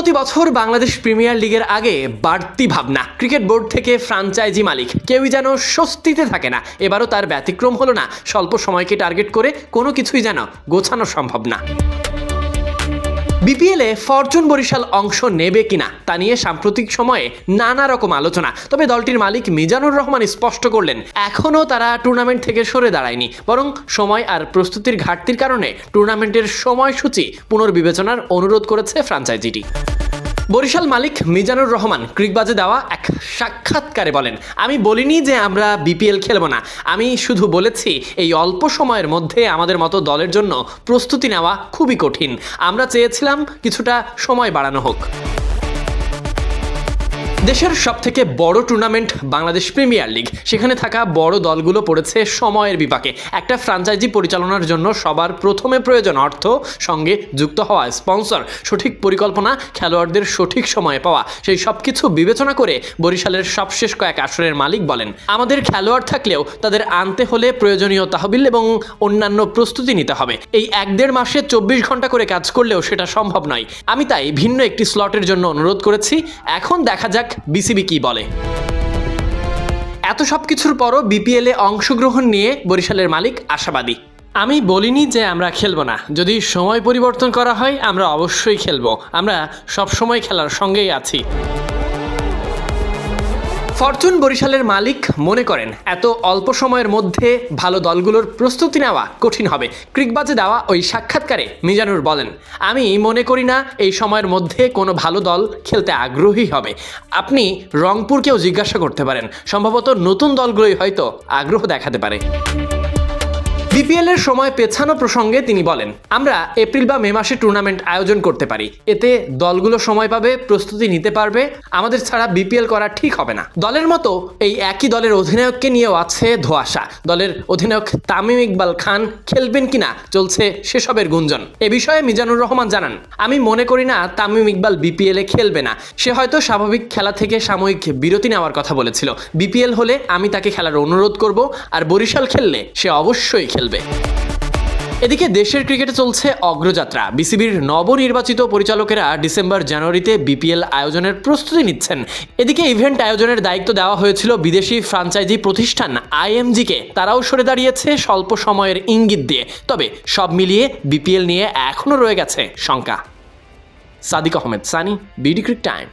প্রতি বছর বাংলাদেশ প্রিমিয়ার লিগের আগে বাড়তি ভাবনা। ক্রিকেট বোর্ড থেকে ফ্রাঞ্চাইজি মালিক। কেউই যেন স্বস্তিতে থাকে না। এবারও তার ব্যতিক্রম হলো না। স্বল্প সময়কে টার্গেট করে কোনো কিছুই যেন গোছানো সম্ভব না। বিপিএলে ফরচুন বরিশাল অংশ নেবে কিনা তা নিয়ে সাম্প্রতিক সময়ে নানা রকম আলোচনা। তবে দলটির মালিক মিজানুর রহমান স্পষ্ট করলেন, এখনও তারা টুর্নামেন্ট থেকে সরে দাঁড়ায়নি। বরং সময় আর প্রস্তুতির ঘাটতির কারণে টুর্নামেন্টের সময়সূচি পুনর্বিবেচনার অনুরোধ করেছে ফ্রাঞ্চাইজিটি। বরিশাল মালিক মিজানুর রহমান ক্রিকবাজে দেওয়া এক সাক্ষাৎকারে বলেন, আমি বলিনি যে আমরা বিপিএল খেলব না। আমি শুধু বলেছি, এই অল্প সময়ের মধ্যে আমাদের মতো দলের জন্য প্রস্তুতি নেওয়া খুবই কঠিন। আমরা চেয়েছিলাম কিছুটা সময় বাড়ানো হোক। দেশের সবথেকে বড় টুর্নামেন্ট বাংলাদেশ প্রিমিয়ার লিগ সেখানে থাকা বড় দলগুলো পড়েছে সময়ের বিপাকে। একটা ফ্রাঞ্চাইজি পরিচালনার জন্য সবার প্রথমে প্রয়োজন অর্থ, সঙ্গে যুক্ত হওয়া স্পন্সর সঠিক পরিকল্পনা, খেলোয়াড়দের সঠিক সময়ে পাওয়া। সেই সব কিছু বিবেচনা করে বরিশালের সবশেষ কয়েক আসরের মালিক বলেন, আমাদের খেলোয়াড় থাকলেও তাদের আনতে হলে প্রয়োজনীয় তহবিল এবং অন্যান্য প্রস্তুতি নিতে হবে। এই এক দেড় মাসে চব্বিশ ঘণ্টা করে কাজ করলেও সেটা সম্ভব নয়। আমি তাই ভিন্ন একটি স্লটের জন্য অনুরোধ করেছি। এখন দেখা যাক বিসিবি কি বলে? এত সব কিছুর পরও বিপিএলে অংশগ্রহণ নিয়ে বরিশালের মালিক আশাবাদী। আমি বলিনি যে আমরা খেলব না। যদি সময় পরিবর্তন করা হয়, আমরা অবশ্যই খেলব। আমরা সব সময় খেলার সঙ্গেই আছি। ফরচুন বরিশালের মালিক মনে করেন, এত অল্প সময়ের মধ্যে ভালো দলগুলোর প্রস্তুতি নেওয়া কঠিন হবে। ক্রিকবাজে দেওয়া ওই সাক্ষাৎকারে মিজানুর বলেন, আমি মনে করি না এই সময়ের মধ্যে কোনো ভালো দল খেলতে আগ্রহী হবে। আপনি রংপুরকেও জিজ্ঞাসা করতে পারেন, সম্ভবত নতুন দলগুলোই হয়তো আগ্রহ দেখাতে পারে। বিপিএল এর সময় পেছানো প্রসঙ্গে তিনি বলেন, আমরা এপ্রিল বা মে মাসে টুর্নামেন্ট আয়োজন করতে পারি। এতে দলগুলো সময় পাবে, প্রস্তুতি নিতে পারবে। আমাদের ছাড়া বিপিএল করা ঠিক হবে না। দলের মতো এই একই দলের অধিনায়ককে নিয়েও আছে ধোয়াশা। দলের অধিনায়ক তামিম ইকবাল খান খেলবেন কিনা, চলছে সেসবের গুঞ্জন। এ বিষয়ে মিজানুর রহমান জানান, আমি মনে করি না তামিম ইকবাল বিপিএল খেলবে না। সে হয়তো স্বাভাবিক খেলা থেকে সাময়িক বিরতি নেওয়ার কথা বলেছিল। বিপিএল হলে আমি তাকে খেলার অনুরোধ করব, আর বরিশাল খেললে সে অবশ্যই খেলবে। এদিকে দেশের ক্রিকেটে চলছে অগ্রযাত্রা। বিসিবির নবনির্বাচিত পরিচালকেরা ডিসেম্বর জানুয়ারিতে বিপিএল আয়োজনের প্রস্তুতি নিচ্ছেন। এদিকে ইভেন্ট আয়োজনের দায়িত্ব দেওয়া হয়েছিল বিদেশি ফ্রাঞ্চাইজি প্রতিষ্ঠান আইএমজিকে। তারাও সরে দাঁড়িয়েছে স্বল্প সময়ের ইঙ্গিত দিয়ে। তবে সব মিলিয়ে বিপিএল নিয়ে এখনও রয়ে গেছে শঙ্কা। Sadiq Ahmed, Sunny, BD Cric Time.